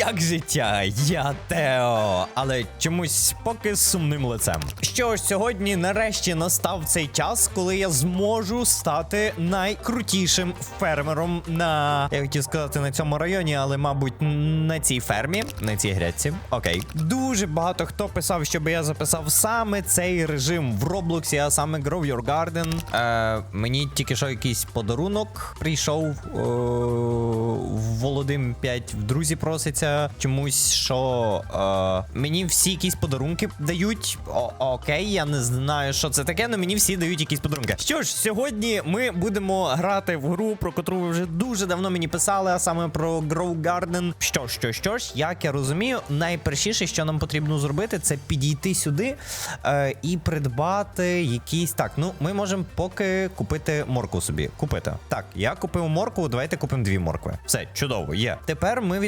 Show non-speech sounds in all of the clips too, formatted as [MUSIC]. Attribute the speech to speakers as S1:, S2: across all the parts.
S1: Як життя? Я Тео, але чомусь поки з сумним лицем. Що ж, сьогодні нарешті настав цей час, коли я зможу стати найкрутішим фермером на я хотів сказати на цьому районі, але мабуть на цій фермі, на цій грядці. Окей, дуже багато хто писав, щоб я записав саме цей режим в Роблоксі, а саме Grow Your Garden. Е, мені тільки що якийсь подарунок прийшов. Е, Володим 5 в друзі проситься чомусь, що е, мені всі якісь подарунки дають. О, окей, я не знаю, що це таке, але мені всі дають якісь подарунки. Що ж, сьогодні ми будемо грати в гру, про котру ви вже дуже давно мені писали, а саме про Grow Garden. Що що, що ж, як я розумію, найпершіше, що нам потрібно зробити, це підійти сюди е, і придбати якісь. Так, ну ми можемо поки купити морку собі. Купити. Так, я купив морку, давайте купимо дві моркви. Все, чудово, є. Тепер ми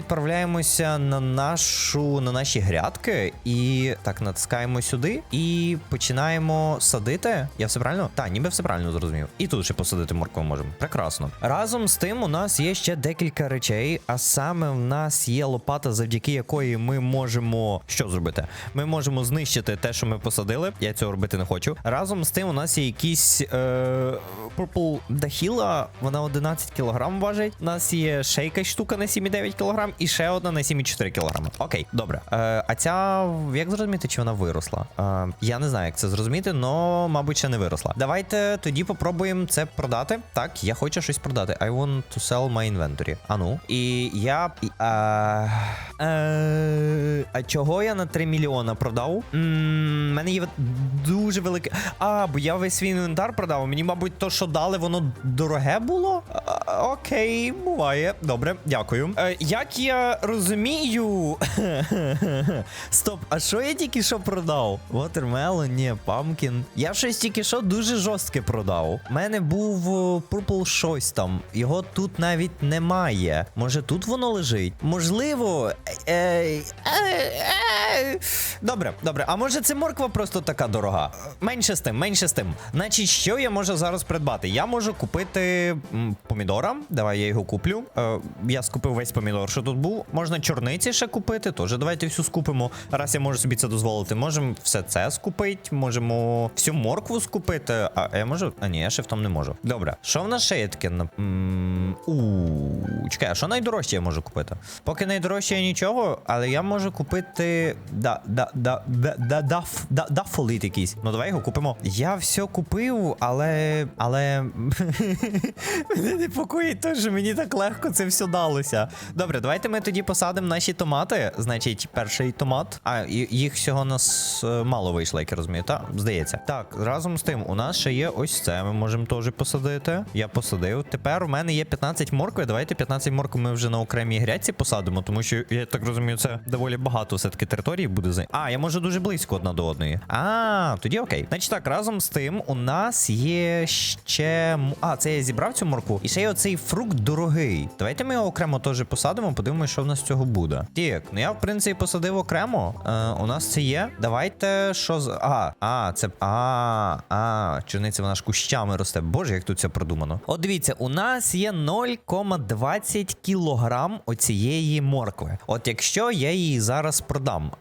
S1: відправляємося на нашу на наші грядки і так натискаємо сюди і починаємо садити. Я все правильно? Так, ніби все правильно зрозумів. І тут ще посадити моркву можемо. Прекрасно. Разом з тим, у нас є ще декілька речей, а саме в нас є лопата, завдяки якої ми можемо що зробити? Ми можемо знищити те, що ми посадили. Я цього робити не хочу. Разом з тим, у нас є якісь е, Purple Dahila, вона 11 кг важить. У нас є якась штука на 7,9 кг і ще одна на 7,4 кг. Окей, добре. Е, а ця як зрозуміти, чи вона виросла? Е, я не знаю, як це зрозуміти, але, мабуть, ще не виросла. Давайте тоді попробуємо це продати. Так, я хочу щось продати. I want to sell my inventory. А ну. І я. А, е, а чого я на 3 мільйона продав? У мене є дуже велике. А, бо я весь свій інвентар продав. Мені, мабуть, то, що дали, воно дороге було. А, окей, буває. Добре, дякую. Е, як я розумію. [LAUGHS] Стоп, а що я тільки що продав? Watermelon, ні, pumpkin. Я щось тільки що дуже жорстке продав. У мене був о, Purple щось там. Його тут навіть немає. Може тут воно лежить? Можливо. Е, е, е, Добре, добре. А може це морква просто така дорога? Менше з тим, менше з тим. Значить, що я можу зараз придбати? Я можу купити помідора. Давай я його куплю. Е, я скупив весь помідор, що тут був. Можна чорниці ще купити. Теж давайте всю скупимо. Раз я можу собі це дозволити. Можемо все це скупити, можемо всю моркву скупити. А я можу. А ні, я шифтом не можу. Добре, що в нас ще є таке? У чекай, а що найдорожче я можу купити? Поки найдорожче нічого, але я можу купити. Да, да, да, да, да, да, якийсь. Ну давай його купимо. Я все купив, але. Але. [LAUGHS] Мене непокоїть що мені так легко це все далося. Добре, давайте ми тоді посадимо наші томати. Значить, перший томат. А, їх всього нас е, мало вийшло, як я розумію, так? Здається. Так, разом з тим, у нас ще є ось це. Ми можемо теж посадити. Я посадив. Тепер у мене є 15 моркви. Давайте 15 моркв ми вже на окремій грядці посадимо, тому що я так розумію, це доволі багато все-таки території буде за. А, я можу дуже близько одна до одної. А, тоді окей. Значить так, разом з тим, у нас є ще. А, це я зібрав цю моркву. І ще є оцей фрукт дорогий. Давайте ми його окремо теж посадимо, подивимося, що в нас з цього буде. Так, ну я в принципі посадив окремо. Е, у нас це є. Давайте що з. А, а, це. А, а, чорниця вона ж кущами росте. Боже, як тут це продумано. От дивіться, у нас є 0,20 кілограм оцієї моркви. От якщо я її зараз продам. Е,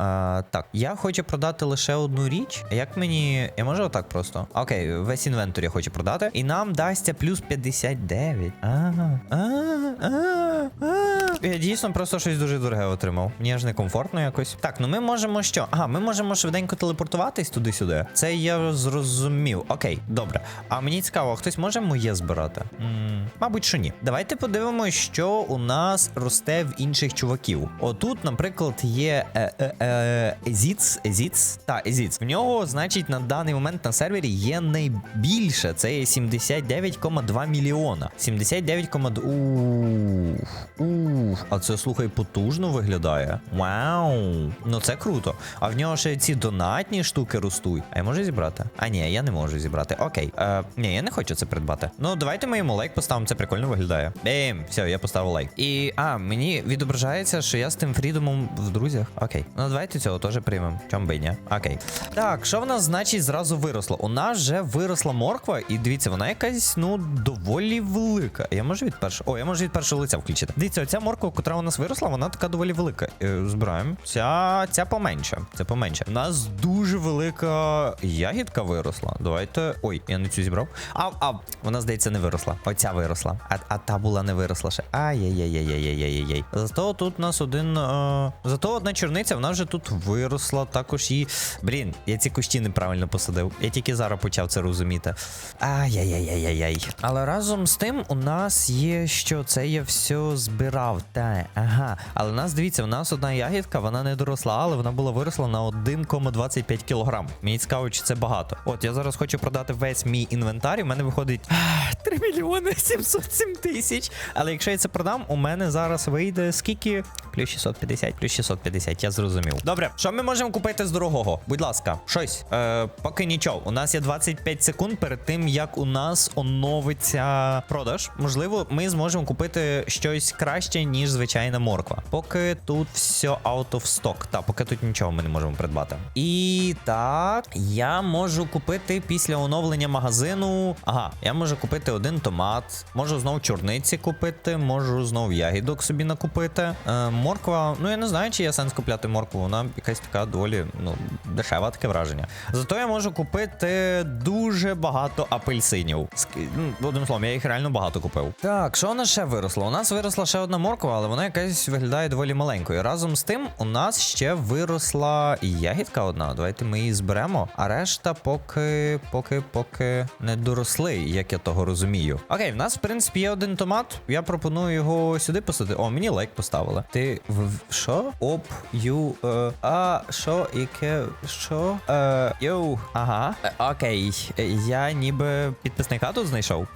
S1: так, я хочу продати лише одну річ. Як мені. Я можу отак просто? Окей, весь інвентор я хочу продати. І нам дасться плюс 59. Ага. А, а, а. Я дійсно просто щось дуже дороге отримав. Мені аж некомфортно якось. Так, ну ми можемо що? Ага, ми можемо швиденько телепортуватись туди-сюди. Це я зрозумів. Окей, добре. А мені цікаво, хтось може моє збирати? м мабуть, що ні. Давайте подивимося, що у нас росте в інших чуваків. Отут, наприклад, є е, е, е, Езіц. Езіц. Та, Езіц. В нього, значить, на даний момент на сервері є найбільше. Це є 79,2 мільйона. 79,2. Уф. Уф. А це слухай потужно виглядає. Вау. Ну це круто. А в нього ще ці донатні штуки ростуть. А я можу зібрати? А ні, я не можу зібрати. Окей. Е, ні, я не хочу це придбати. Ну, давайте ми йому лайк поставимо, це прикольно виглядає. Бім, все, я поставив лайк. І а, мені відображається, що я з тим фрідомом в друзях. Окей. Ну давайте цього теж приймемо. Чом би ні? Окей. Так, що в нас значить зразу виросло? У нас вже виросла морква, і дивіться, вона якась, ну, доволі велика. Я можу від першого. О, я можу від першого лиця включити. Дивіться, оця морква, котра у нас виросла, вона вона така доволі велика. Е, збираємо. Ця, ця поменше. Це поменше. У нас дуже велика ягідка виросла. Давайте. Ой, я не цю зібрав. А, а, вона, здається, не виросла. Оця виросла. А, а та була не виросла ще. Ай-яй-яй-яй-яй-яй-яй. Зато тут у нас один. Е... Зато одна чорниця, вона вже тут виросла. Також і. Блін, я ці кущі неправильно посадив. Я тільки зараз почав це розуміти. Ай-яй-яй-яй-яй. Але разом з тим у нас є, що це я все збирав. Та, ага. Але у нас, дивіться, у нас одна ягідка, вона не доросла, але вона була виросла на 1,25 кг. Мені цікаво, чи це багато. От я зараз хочу продати весь мій інвентар, і в мене виходить [SIGHS] 3 мільйони 707 тисяч. Але якщо я це продам, у мене зараз вийде скільки? Плюс 650, плюс 650, я зрозумів. Добре, що ми можемо купити з дорогого? Будь ласка, щось. Е, поки нічого. У нас є 25 секунд перед тим, як у нас оновиться продаж. Можливо, ми зможемо купити щось краще, ніж звичайна морква. Поки тут все out of stock. Та, поки тут нічого ми не можемо придбати. І так, я можу купити після оновлення магазину. Ага, я можу купити один томат, можу знов чорниці купити, можу знов ягідок собі накупити. Е, морква, ну я не знаю, чи є сенс купляти моркву. Вона якась така доволі ну, дешева таке враження. Зато я можу купити дуже багато апельсинів. Ну, Одним словом, я їх реально багато купив. Так, що у нас ще виросло? У нас виросла ще одна морква, але вона якась виглядає доволі маленькою. Разом з тим, у нас ще виросла ягідка одна. Давайте ми її зберемо. А решта поки, поки, поки не доросли, як я того розумію. Окей, в нас, в принципі, є один томат. Я пропоную його сюди посадити. О, мені лайк поставили. Ти в- що? Оп, ю. Е, а, що, яке? Що? Е, йоу. Ага. Е, окей. Е, Я ніби підписника тут знайшов.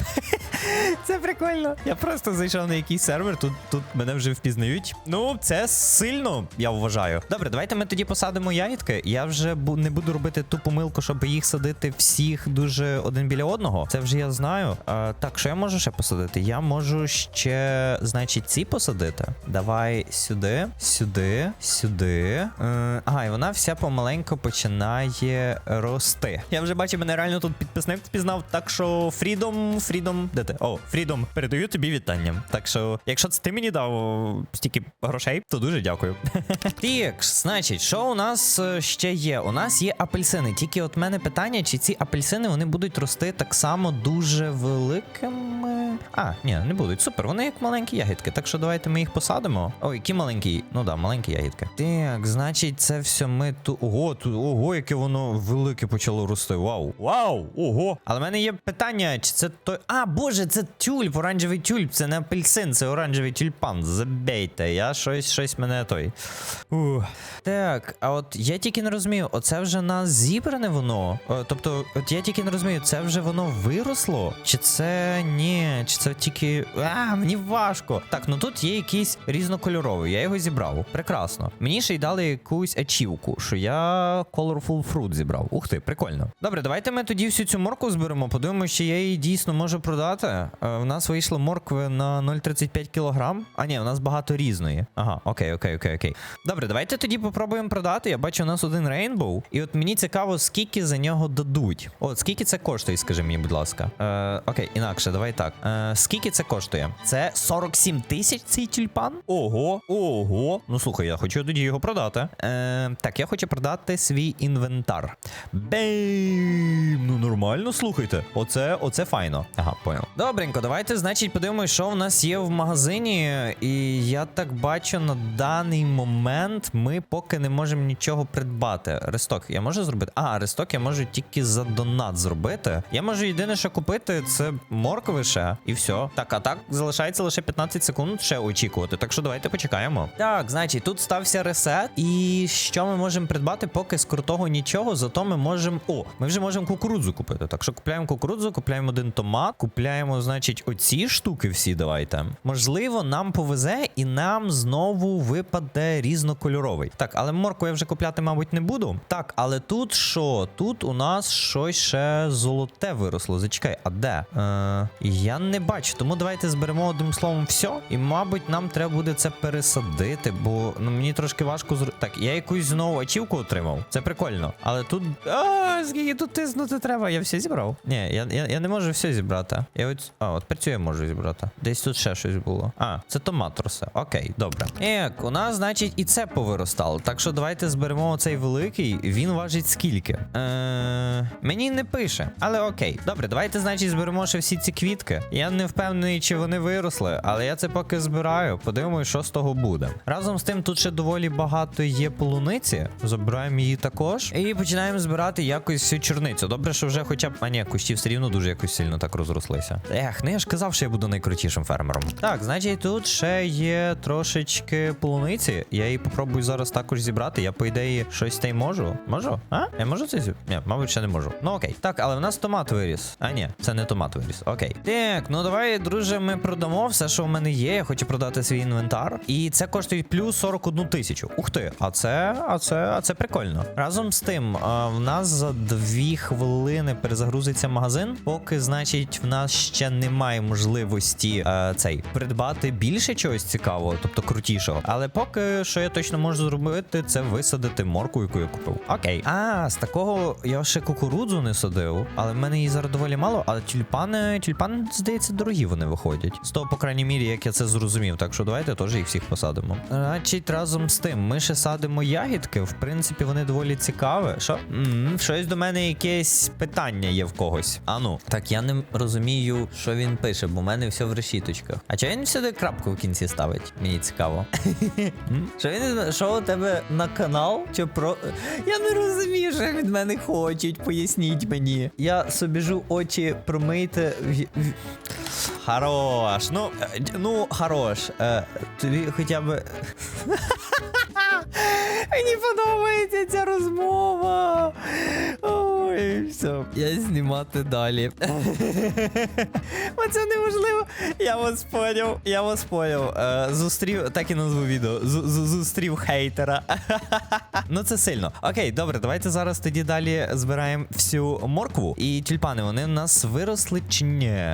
S1: [LAUGHS] Це прикольно. Я просто зайшов на якийсь сервер, тут, тут мене вже впізнають. Ну, це сильно, я вважаю. Добре, давайте ми тоді посадимо ягідки. Я вже не буду робити ту помилку, щоб їх садити всіх дуже один біля одного. Це вже я знаю. Е, так, що я можу ще посадити? Я можу ще, значить, ці посадити. Давай сюди, сюди, сюди. Е, ага, і вона вся помаленьку починає рости. Я вже бачу, мене реально тут підписник впізнав. Так що Фрідом, Фрідом, де ти? О, Фрідом, передаю тобі вітання. Так що, якщо це ти мені дав стільки грошей, то дуже дякую. [LAUGHS] Так, значить, що у нас е, ще є? У нас є апельсини. Тільки от мене питання, чи ці апельсини вони будуть рости так само дуже великими. А, ні, не будуть. Супер, вони як маленькі ягідки. Так що давайте ми їх посадимо. Ой, які маленькі. Ну да, маленькі ягідки. Так, значить, це все ми тут. Ого, тут, ого, яке воно велике почало рости. Вау. Вау! Ого. Але в мене є питання, чи це той. А, боже, це тюльп, оранжевий тюльп, це не апельсин, це оранжевий тюльпан. Забейте, я щось, щось мене той. Ух. Так, а от я тільки не розумію, оце вже нас зібране воно. Е, Тобто, от я тільки не розумію, це вже воно виросло? Чи це ні, чи це тільки. А, мені важко. Так, ну тут є якийсь різнокольоровий, я його зібрав. Прекрасно. Мені ще й дали якусь ачівку, що я Colorful Fruit зібрав. Ух ти, прикольно. Добре, давайте ми тоді всю цю морку зберемо, подивимося, чи я її дійсно можу продати. Е, в нас вийшло моркви на 0,35 кг. А ні, у нас багато різної. Ага, окей, окей, окей, окей. Добре, давайте тоді попробуємо продати. Я бачу, у нас один рейнбоу. І от мені цікаво, скільки за нього дадуть. От, скільки це коштує, скажи мені, будь ласка. Е, окей, інакше, давай так. Е, скільки це коштує? Це 47 тисяч цей тюльпан? Ого, ого. Ну слухай, я хочу тоді його продати. Е, так, я хочу продати свій інвентар. Бейм! Ну нормально, слухайте. Оце, оце файно. Ага, понял. Добренько, давайте, значить, подивимось, що в нас є в магазині. І я так бачу, на даний момент ми поки не можемо нічого придбати. Ресток я можу зробити? А, ресток я можу тільки за донат зробити. Я можу єдине, що купити, це моркви ще, і все. Так, а так залишається лише 15 секунд ще очікувати. Так що давайте почекаємо. Так, значить, тут стався ресет. І що ми можемо придбати, поки з крутого нічого, зато ми можемо. О, ми вже можемо кукурудзу купити. Так що купляємо кукурудзу, купляємо один томат, купляємо, значить, оці штуки всі давайте. Можливо, нам повезе і нам знову випаде різнокольоровий. Так, але морку я вже купляти, мабуть, не буду. Так, але тут що? Тут у нас щось ще золоте виросло. Зачекай, а де? Е, я не бачу. Тому давайте зберемо одним словом все. І, мабуть, нам треба буде це пересадити, бо ну, мені трошки важко зр... Так, я якусь знову ачівку отримав. Це прикольно. Але тут. А, скільки тут тиснути треба? Я все зібрав. Ні, я, я, я не можу все зібрати. Я от. А, от працює можу зібрати. Десь тут ще щось було. А, це томат. Окей, добре. Ек, у нас, значить, і це повиростало. Так що давайте зберемо оцей великий. Він важить скільки? Е, мені не пише, але окей. Добре, давайте, значить, зберемо ще всі ці квітки. Я не впевнений, чи вони виросли, але я це поки збираю. Подивимось, що з того буде. Разом з тим, тут ще доволі багато є полуниці. Забираємо її також. І починаємо збирати якось всю чорницю. Добре, що вже хоча б. А ні, кущі все рівно дуже якось сильно так розрослися. Ех, ну я ж казав, що я буду найкрутішим фермером. Так, значить, тут ще є трошечки полуниці. Я її попробую зараз також зібрати. Я, по ідеї, щось та й можу. Можу? А? Я можу це зібрати? Ні, мабуть, ще не можу. Ну окей. Так, але в нас томат виріс. А ні, це не томат виріс. Окей. Так, ну давай, друже, ми продамо все, що в мене є. Я хочу продати свій інвентар. І це коштує плюс 41 тисячу. Ух ти, а це, а це, а це прикольно. Разом з тим, а, в нас за дві хвилини перезагрузиться магазин. Поки, значить, в нас ще немає можливості е, цей придбати більше чогось цікавого, тобто крутішого. Але поки що я точно можу зробити, це висадити морку, яку я купив. Окей. А, з такого я ще кукурудзу не садив, але в мене її зараз доволі мало. Але тюльпани, тюльпани, здається, дорогі вони виходять. З того, по крайній мірі, як я це зрозумів. Так що давайте теж їх всіх посадимо. Значить, разом з тим, ми ще садимо ягідки. В принципі, вони доволі цікаві. Що? м щось до мене якесь питання є в когось. А ну, так я не розумію, що він пише, бо в мене все в решіточках. А чого він сюди крапку в кінці ставить? Мені цікаво. [LAUGHS] Що він що у тебе на канал? Чи про. Я не розумію, що від мене хочуть. Поясніть мені. Я собіжу очі промийте. Хорош. Ну, е, ну, хорош. Е, тобі хоча б. [LAUGHS] Мені подобається ця розмова. Ой, все, я знімати далі. [LAUGHS] Оце неможливо. Я вас поняв, я вас поняв. Е, зустрів, так і назву відео. Зустрів хейтера. [LAUGHS] ну це сильно. Окей, добре, давайте зараз тоді далі збираємо всю моркву. І тюльпани, вони в нас виросли чи ні?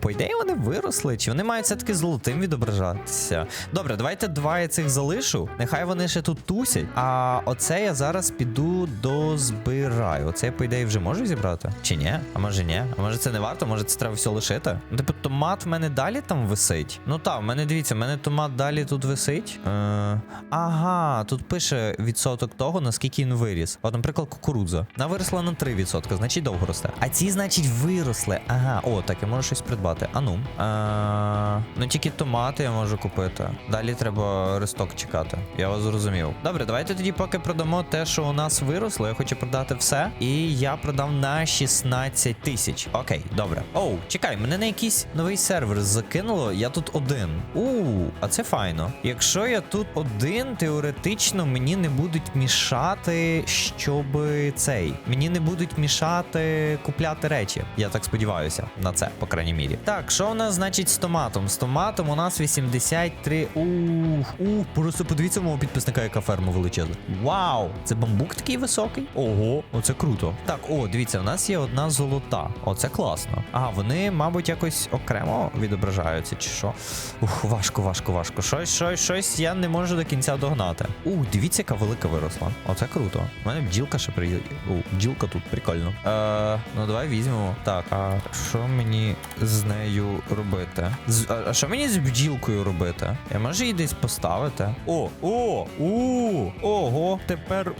S1: По ідеї, вони виросли, чи вони мають все-таки золотим відображатися? Добре, давайте два я цих залишу. Нехай вони ще тут тусять. А оце я зараз піду дозбираю. Оце по ідеї, вже можу зібрати? Чи ні? А може ні? А може це не варто? Може це треба все лишити? Ну, Типу, томат в мене далі там висить. Ну так, в мене дивіться, в мене томат далі тут висить. Е, ага, тут пише відсоток того, наскільки він виріс. От, наприклад, кукурудза. Вона виросла на 3%, значить довго росте. А ці, значить, виросли. Ага, о, так я можу щось придбати. А ну. Е, ну тільки томати я можу купити. Далі треба ресток чекати. Я вас зрозумів. Добре, давайте тоді поки продамо те, що у нас виросло. Я хочу продати все. І я продав на 16 тисяч. Окей, добре. Оу, чекай, мене на якийсь новий сервер закинуло. Я тут один. У, а це файно. Якщо я тут один, теоретично мені не будуть мішати, щоб цей. Мені не будуть мішати купляти речі. Я так сподіваюся на це, по крайній мірі. Так, що у нас значить з томатом? З томатом у нас 83. Ух, ух, просто подивіться мого підписника, яка ферма величезна. Вау! Це бамбук такий високий? Ого, оце круто. Так, о, дивіться, у нас є одна золота. Оце класно. Ага, вони, мабуть, якось окремо відображаються, чи що? Ух, важко, важко, важко. Щось, щось, щось я не можу до кінця догнати. Ух, дивіться, яка велика виросла. Оце круто. У мене бджілка ще приїде. О, бджілка тут прикольно. Е, ну давай візьмемо. Так, а що мені з нею робити? З, а, а що мені з бджілкою робити? Я можу її десь поставити? О, о, у, ого, тепер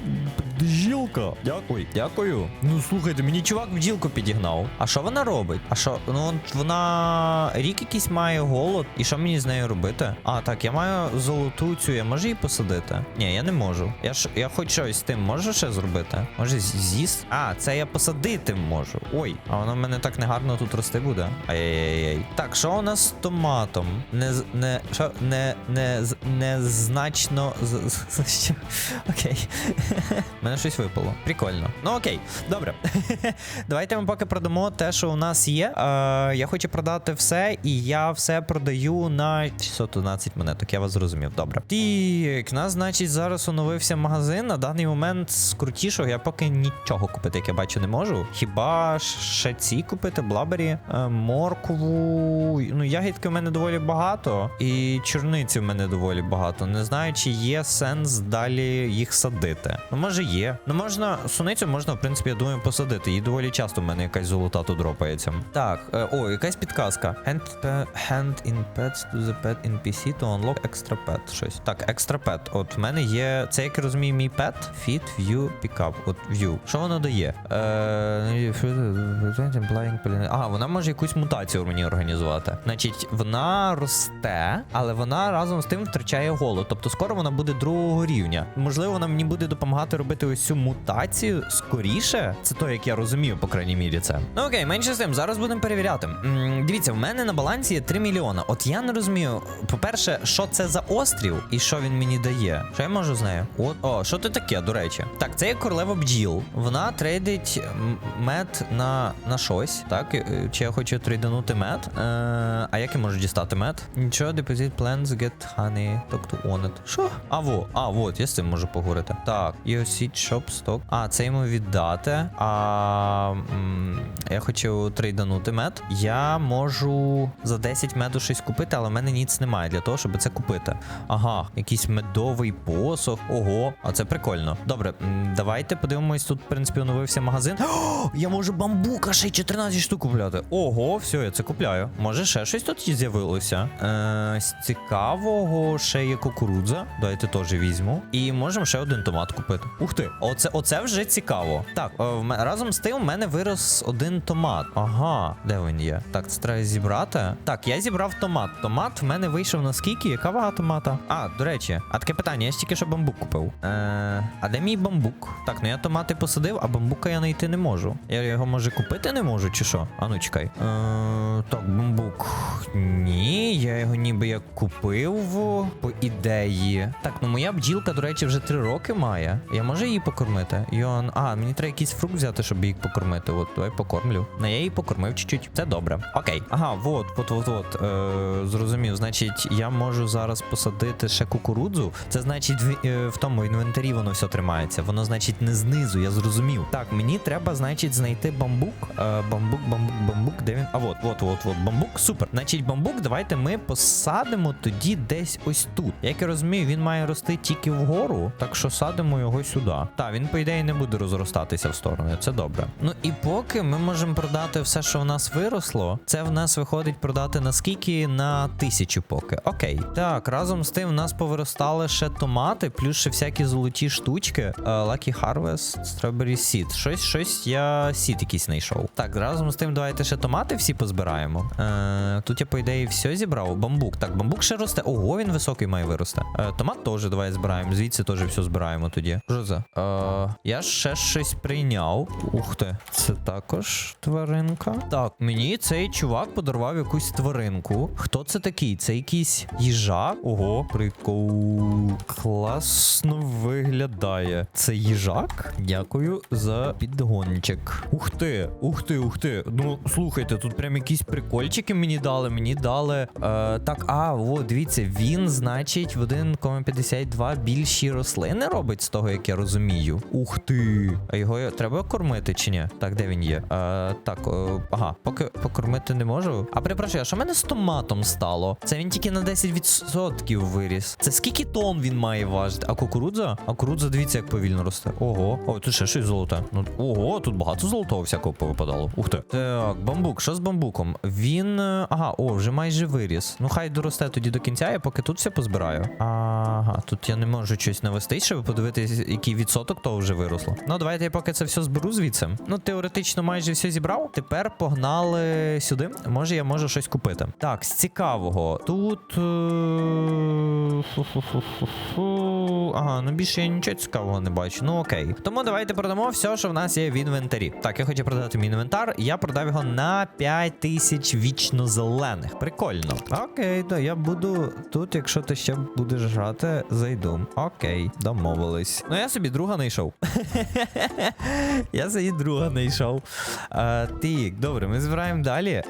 S1: бджілка. Дякую, дякую. Ну слухайте, мені чувак бджілку підігнав. А що вона робить? А що? Ну от вона рік якийсь має голод. І що мені з нею робити? А, так, я маю золоту цю, я можу її посадити? Ні, я не можу. Я ж я хоч щось з тим можу ще зробити? Може з'їсти? А, це я посадити можу. Ой, а воно в мене так негарно тут рости буде. Ай-яй-яй. Так, що у нас з томатом? Не не що не не незначно? Окей. Мене щось випало. Прикольно. Ну окей, добре. [LAUGHS] Давайте ми поки продамо те, що у нас є. Е, я хочу продати все, і я все продаю на 611 монеток. Я вас зрозумів. Добре. Так, нас, значить, зараз оновився магазин. На даний момент з крутішого я поки нічого купити, як я бачу, не можу. Хіба ще ці купити, блабері, е, моркву. Ну, ягідки в мене доволі багато, і чорниці в мене доволі багато. Не знаю, чи є сенс далі їх садити. Ну, може є. Ну, можна, суницю можна, в принципі, я думаю, посадити. Її доволі часто в мене якась золота тут дропається. Так, е, о, якась підказка. Hand, pe- hand in pets to the pet NPC to unlock extra pet. Щось. Так, extra pet. От в мене є. Це як я розумію, мій пет. Fit, view, pickup. От view. Що воно дає? Е, А, вона може якусь мутацію мені організувати. Значить, вона росте, але вона разом з тим втрачає голод. Тобто скоро вона буде другого рівня. Можливо, вона мені буде допомагати робити ось цю мутацію скоріше. Це то, як я розумію, по крайній мірі, це. Ну окей, менше з тим, зараз будемо перевіряти. М, дивіться, в мене на балансі є 3 мільйона. От я не розумію, по-перше, що це за острів і що він мені дає. Що я можу з нею? От, о, що це таке, до речі? Так, це є королева бджіл. Вона трейдить мед на, на щось. Так, Е, чи я хочу трейданути мед? Е, а як я можу дістати мед? Нічого, deposit plans, get honey, talk to on it. Що? А, во, а, вот, я з цим можу поговорити. Так, you seed shop stock. А, це йому віддати. А м, я хочу трейданути мед. Я можу за 10 меду щось купити, але в мене ніц немає для того, щоб це купити. Ага, якийсь медовий посох. Ого, а це прикольно. Добре, м, давайте подивимось. Тут, в принципі, оновився магазин. О, я можу бамбука ще й 14 штук купляти. Ого, все, я це купляю. Може, ще щось тут з'явилося. Е, з цікавого ще є кукурудза. Давайте теж візьму. І можемо ще один томат купити. Ух ти, оце, оце вже цікаво. Так, е, в разом з тим в мене вирос один томат. Ага, де він є? Так, це треба зібрати. Так, я зібрав томат. Томат в мене вийшов на скільки? Яка вага томата? А, до речі, а таке питання, я ж тільки що бамбук купив. Е, а де мій бамбук? Так, ну я томати посадив, а бамбука я знайти не можу. Я його може купити не можу, чи що? А ну чекай. Е, так, бамбук. Ні, я його ніби як купив по ідеї. Так, ну моя бджілка, до речі, вже три роки має. Я можу її покормити? Йон. А, мені треба якийсь фрукт взяти, щоб її покормити. От, давай покормлю. На я її покормив чуть-чуть. Це добре. Окей. Ага, вот, от, от, от. Е, зрозумів. Значить, я можу зараз посадити ще кукурудзу. Це значить, в, е, в тому інвентарі воно все тримається. Воно, значить, не знизу, я зрозумів. Так, мені треба, значить, знайти бамбук. Е, бамбук, бамбук, бамбук. Де він? А от, от, от, от, бамбук. Супер. Значить, бамбук, давайте ми посадимо тоді десь ось тут. Як я розумію, він має рости тільки вгору, так що садимо його сюди. Так, він, по ідеї, не буде розростатися в сторони. Це добре. Ну і поки ми можемо продати все, що в нас виросло, це в нас виходить продати на скільки? На тисячу поки. Окей. Так, разом з тим в нас повиростали ще томати, плюс ще всякі золоті штучки. Е, Lucky Harvest, Strawberry Seed. Щось, щось я сід якийсь знайшов. Так, разом з тим, давайте ще томати всі позбираємо. Е, тут я, по ідеї, все зібрав. Бамбук. Так, бамбук ще росте. Ого, він високий має вирости. Е, томат теж давай збираємо. Звідси теж все збираємо тоді. Що це? Е, я ще щось прийняв. Ух ти, це також тваринка. Так, мені цей чувак подарував якусь тваринку. Хто це такий? Це якийсь їжак? Ого, прикол. Класно виглядає. Це їжак? Дякую за підгончик. Ух ти, ух ти, ух ти. Ну, слухайте, тут прям якісь прикольчики мені дали. Мені дали. Е, так, а, о, дивіться, він, значить, в 1,52 більші рослини робить з того, як я розумію. Ух ти. А його треба кормити чи ні? Так, де він є? Е, так, е, ага, поки покормити не можу. А перепрошую, а що в мене з томатом стало? Це він тільки на 10% виріс. Це скільки тонн він має важити? А кукурудза? А кукурудза, дивіться, як повільно росте. Ого. О, тут ще щось золоте. Ну, ого, тут багато золотого всякого повипадало. Ух ти. Так, бамбук, що з бамбуком? Він. е, Ага, о, вже майже виріс. Ну хай доросте тоді до кінця, я поки тут все позбираю. Ага, тут я не можу щось навести, щоб подивитися, який відсоток того вже виросло. Ну, давайте я поки це все зберу звідси. Ну, теоретично майже все зібрав. Тепер погнали сюди. Може, я можу щось купити. Так, з цікавого. Тут. Ага, ну більше я нічого цікавого не бачу. Ну окей. Тому давайте продамо все, що в нас є в інвентарі. Так, я хочу продати мій інвентар. Я продав його на 5 тисяч вічно зелених. Прикольно. Окей, то я буду тут, якщо ти ще будеш грати, зайду. Окей, домовились. Ну я собі друга знайшов. [LAUGHS] Я собі друга знайшов. Е, Так, добре, ми збираємо далі. Е,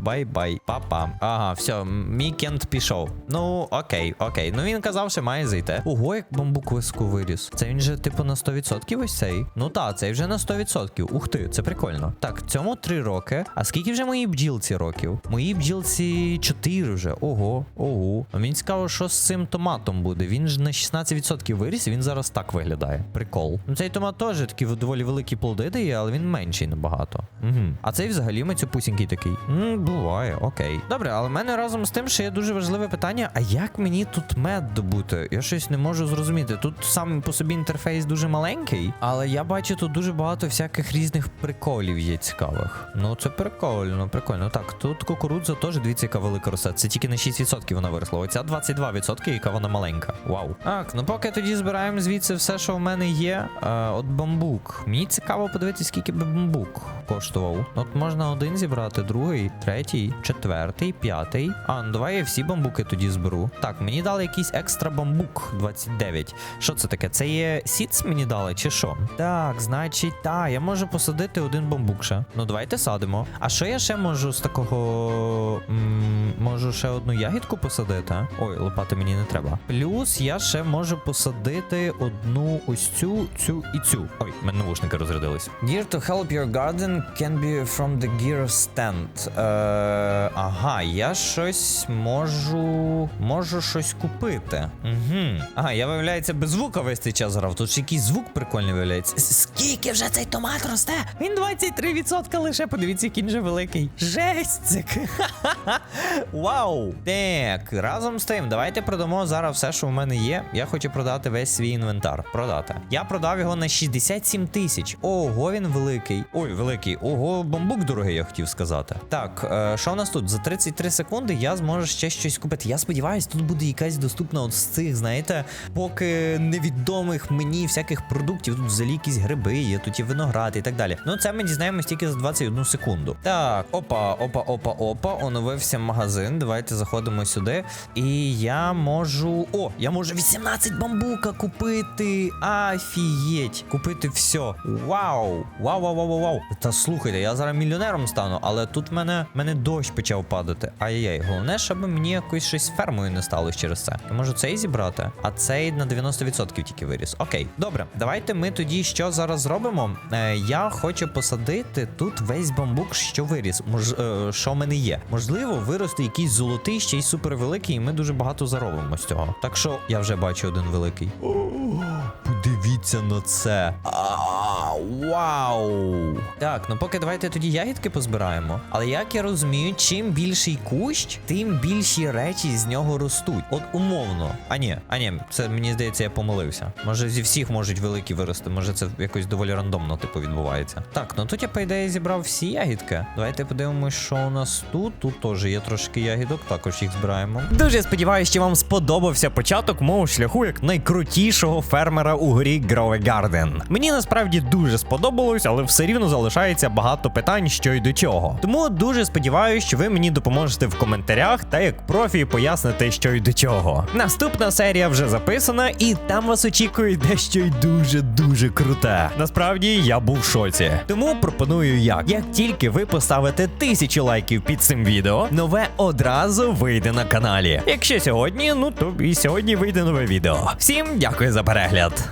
S1: Бай-бай, папа. Ага, все, мій кент пішов. Ну, окей, окей. Ну він казав, що має зайти. Ого, як бамбук високо виріс. Це він же, типу, на 100% ось цей. Ну так, цей вже на 100%. Ух ти, це прикольно. Так, цьому 3 роки. А скільки вже моїй бджілці років? Моїй бджілці 4 вже. Ого, ого. А мені цікаво, що з цим томатом буде. Він ж на 16% виріс, він зараз так виглядає. Прикол. Ну цей томат теж такі доволі великі плоди дає, але він менший набагато. Угу. А цей взагалі мацюпусінький такий. М, буває, окей. Добре, але в мене разом з тим ще є дуже важливе питання: а як мені тут мед добути? Я щось не можу зрозуміти. Тут сам по собі інтерфейс дуже маленький, але я бачу тут дуже багато всяких різних приколів є цікавих. Ну це прикольно, прикольно. Так, тут кукурудза теж дивіться, яка велика росте. Це тільки на 6% вона виросла. Оця 22%, яка вона маленька. Вау. Так, ну поки тоді збираємо звідси все, що в мене є. Е, от бамбук. Мені цікаво подивитися, скільки би бамбук коштував. От можна один зібрати, другий, третій, четвертий, п'ятий. А, ну давай я всі бамбуки тоді зберу. Так, мені дали якийсь екстра бамбук 29. Що це таке? Це є сіц мені дали, чи що? Так, значить, та, я можу посадити один бамбук ще. Ну давайте садимо. А що я ще можу з такого. М, можу ще одну ягідку посадити? Ой, лопати мені не треба. Плюс я ще можу посадити одну ось цю, цю і цю. Ой, мене навушники розрядились. Gear to help your garden can be from the gear stand. Е, ага, я щось можу. Можу щось купити. Угу. Ага, я виявляється без звука весь цей час грав. Тут ж якийсь звук прикольний виявляється. Скільки вже цей томат росте? Він 23% лише. Подивіться, який він же великий. Жестик. [LAUGHS] Вау! Так, разом з тим, давайте продамо зараз все, що в мене є. Я хочу продати весь свій інвентар. Продати. Я продав його на 67 тисяч. Ого, він великий. Ой, великий. Ого, бамбук дорогий, я хотів сказати. Так, е, що у нас тут? За 33 секунди я зможу ще щось купити. Я сподіваюся, тут буде якась доступна от з цих, знаєте, поки невідомих мені всяких продуктів. Тут взагалі якісь гриби є, тут є виноград і так далі. Ну, це ми дізнаємось тільки за 21 секунду. Так, опа, опа, опа, опа. Оновився магазин. Давайте заходимо сюди. І я можу. О, я можу 18 бамбука купити. Афієть. Купити все. Вау! Вау, вау, вау, вау, вау. Та слухайте, я зараз мільйонером стану, але тут мене, мене дощ почав падати. Ай-яй, головне, щоб мені якось щось фермою не сталося через це. Я можу цей зібрати, а цей на 90% тільки виріс. Окей, добре, давайте ми тоді що зараз зробимо. Е, я хочу посадити тут весь бамбук, що виріс. Мож, е, що в мене є. Можливо, виросте якийсь золотий, ще й супервеликий, і ми дуже багато заробимо з цього. Так що я вже бачу один великий. Подивіться на це. Вау! Так, ну поки давайте тоді ягідки позбираємо. Але як я розумію, чим більший кущ, тим більші речі з нього ростуть. От умовно. А ні, а ні, це мені здається, я помилився. Може, зі всіх можуть великі вирости, може це якось доволі рандомно, типу, відбувається. Так, ну тут я, по ідеї, зібрав всі ягідки. Давайте подивимось, що у нас тут. Тут теж є трошки ягідок, також їх збираємо. Дуже сподіваюся, що вам сподобався початок мого шляху як найкрутішого фермера у Grove Garden. Мені насправді дуже сподобалось, але все рівно залишається багато питань, що й до чого. Тому дуже сподіваюся, що ви мені допоможете в коментарях та як профі поясните, що й до чого. Наступна серія вже записана, і там вас очікує дещо й дуже дуже круте. Насправді я був в шоці. Тому пропоную як. Як тільки ви поставите тисячу лайків під цим відео, нове одразу вийде на каналі. Якщо сьогодні, ну то і сьогодні вийде нове відео. Всім дякую за перегляд.